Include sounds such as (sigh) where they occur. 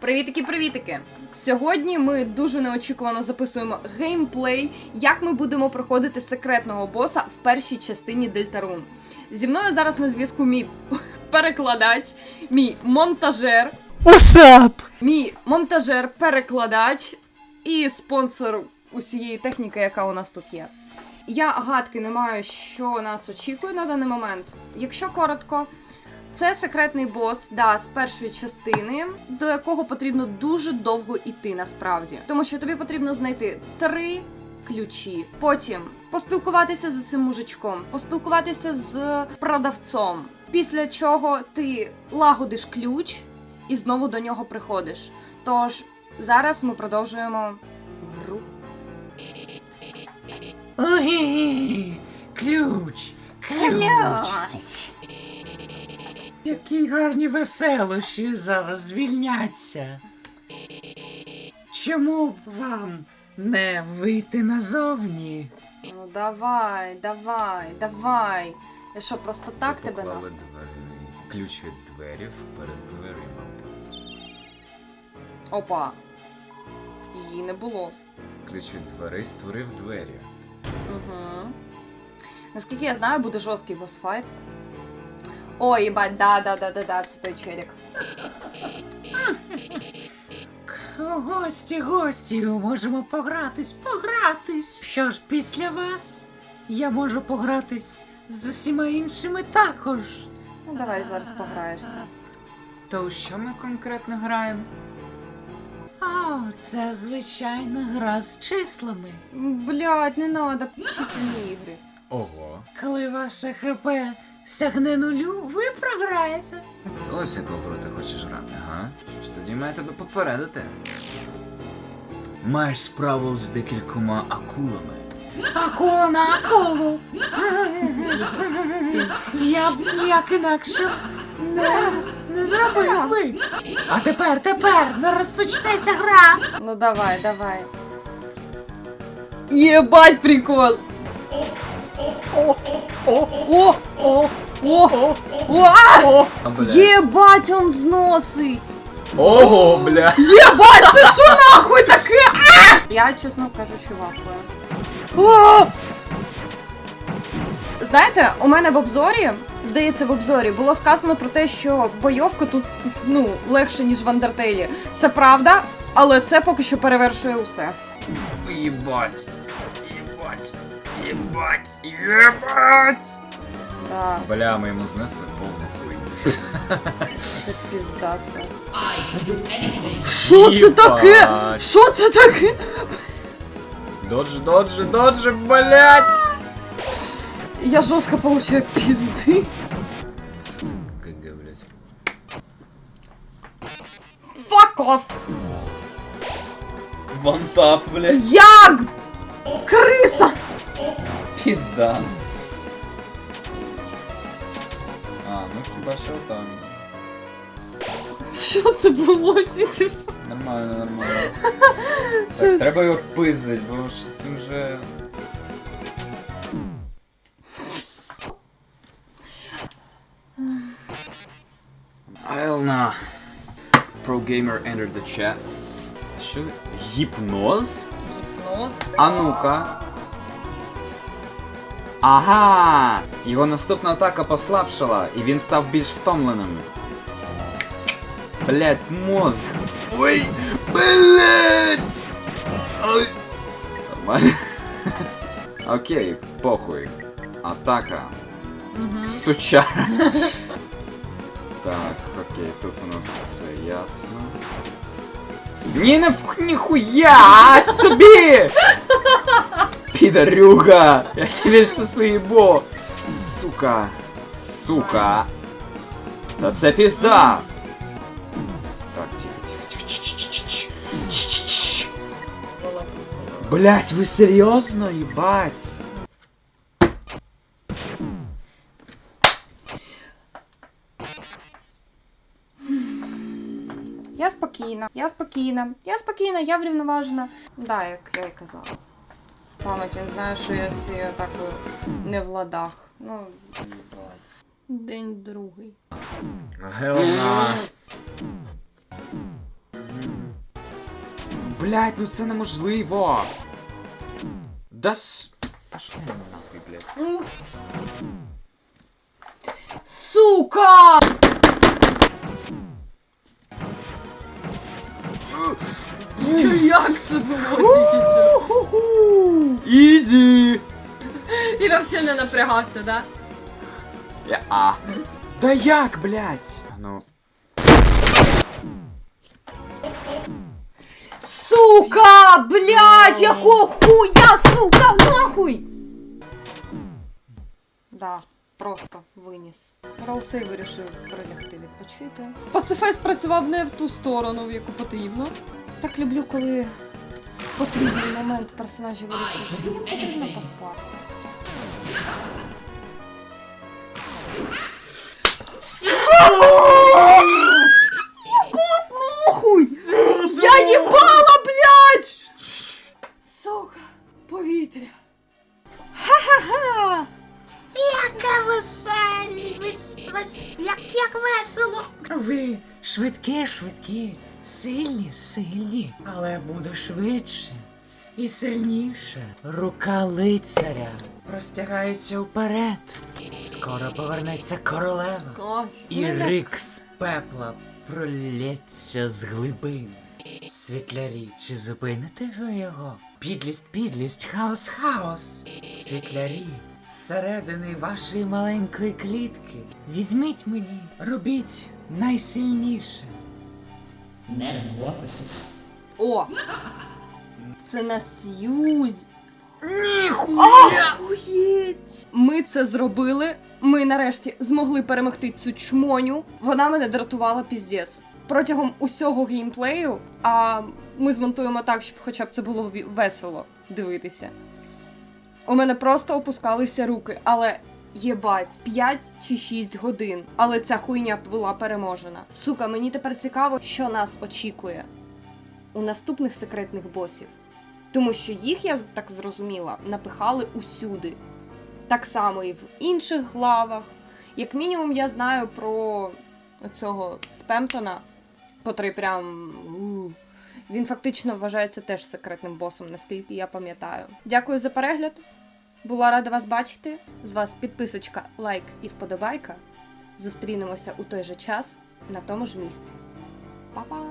Привітики, привітики! Сьогодні ми дуже неочікувано записуємо геймплей, як ми будемо проходити секретного боса в першій частині Дельтарун. Зі мною зараз на зв'язку мій (laughs) перекладач, мій монтажер, up? мій монтажер-перекладач і спонсор усієї техніки, яка у нас тут є. Я гадки не маю, що нас очікує на даний момент. Якщо коротко, це секретний бос, да, з першої частини, до якого потрібно дуже довго йти насправді. Тому що тобі потрібно знайти три ключі. Потім поспілкуватися з цим мужичком, поспілкуватися з продавцом. Після чого ти лагодиш ключ і знову до нього приходиш. Тож зараз ми продовжуємо гру. Ой, ключ, ключ. Які гарні веселощі зараз звільняться. Чому б вам не вийти назовні? Ну давай, давай, давай. Я що, просто так тебе на. Поклали дверний ключ від дверів перед дверима. Опа. Її не було. Ключ від дверей створив двері. Угу. Наскільки я знаю, буде жорсткий босфайт. Ой, їбать, да, да, да, да, да, це той челік. Гості, гості, можемо погратись, погратись. Що ж, після вас я можу погратись з усіма іншими також. Ну давай зараз пограєшся. То у що ми конкретно граємо? О, це звичайна гра з числами. Блять, не надо чисельні ігри. Ого. Коли ваше ХП сягне нулю, ви програєте. То ось яку гру ти хочеш грати, га? Ж тоді маю тебе попередити. Маєш справу з декількома акулами. Акула на акулу. Я б ніяк інакше не, не зробив би. А тепер, тепер, не розпочнеться гра. Ну давай, давай. Єбать прикол! О! О! О! О! О! А! А. Єбать, он зносить! Ого, бля. Єбать, це що нахуй таке? Я, чесно кажучи, вахую. Знаєте, у мене в обзорі, здається, в обзорі було сказано про те, що бойовка тут ну, легше, ніж в Андертейлі. Це правда, але це поки що перевершує усе. Єбать. Єбать. Єбать. Да, Бля, ми йому знесли повну хуйню. це піздаса. Що це таке? Єбать. Що це таке? Доджи, доджи, доджи, блять! Я жорстко получаю пізди. ГГ, блять. Fuck off! Вантап, блять. Як? Криса! Пізда. А, ну хіба що там. Що це було тільки що? Нормально, нормально. (laughs) Це- Так, треба його пиздить, бо щось він вже. Айлна. Pro gamer entered the chat. Що? Гіпноз? Гіпноз. А ну-ка. Ага! Його наступна атака послабшала, і він став більш втомленим. Блять, мозг. Ой! Блять! Ой! Нормально. Окей, похуй. Атака. Мгм. Сучара. Так, окей, тут у нас все ясно. Ні, не в ніхуя собі! Підарюга! Я тебе ще своїбо! Сука! Сука! Та це пізда! Так, тихо, тихо, тихо, чш-чш-чш-чш. Чш-чш-чш. Була прикольно. Блять, ви серйозно, їбать? Я спокійна, я спокійна, я спокійна, я врівноважена. Да, як я й казала. Пам'ять, він знає, що я з цією атакою не в ладах. Ну. День другий. Гелна. Блять, ну це неможливо. Да с... Пошли нахуй, блять. Сука! Як це було? Ізі! І взагалі не напрягався, да? Я а. Да як, блять? Ну. Сука! Блять, якого хуя, сука, нахуй! Да, просто виніс. Ролсей вирішив прилягти відпочити. Пацифест працював не в ту сторону, в яку потрібно. Так люблю, коли в потрібний момент персонажі вирішують, що їм потрібно поспати. Нахуй! Я їбала, блядь! Сука, повітря. Ха-ха-ха! Яка веселі, вес, вес, як, як весело. Ви швидкі, швидкі, сильні, сильні, але буду швидше і сильніше. Рука лицаря простягається вперед. Скоро повернеться королева. Клас. І рик з пепла пролється з глибин. Світлярі, чи зупините ви його? Підлість, підлість, хаос, хаос. Світлярі, зсередини вашої маленької клітки. Візьміть мені, робіть найсильніше. О! Це на Сьюз. Ми це зробили. Ми нарешті змогли перемогти цю чмоню. Вона мене дратувала піздець. Протягом усього геймплею, а ми змонтуємо так, щоб хоча б це було весело дивитися. У мене просто опускалися руки, але єбать, 5 чи 6 годин. Але ця хуйня була переможена. Сука, мені тепер цікаво, що нас очікує у наступних секретних босів. Тому що їх, я так зрозуміла, напихали усюди. Так само і в інших главах. Як мінімум, я знаю про цього Спемтона, котрий прям. Він фактично вважається теж секретним босом, наскільки я пам'ятаю. Дякую за перегляд. Була рада вас бачити. З вас підписочка, лайк і вподобайка. Зустрінемося у той же час на тому ж місці. Па-па!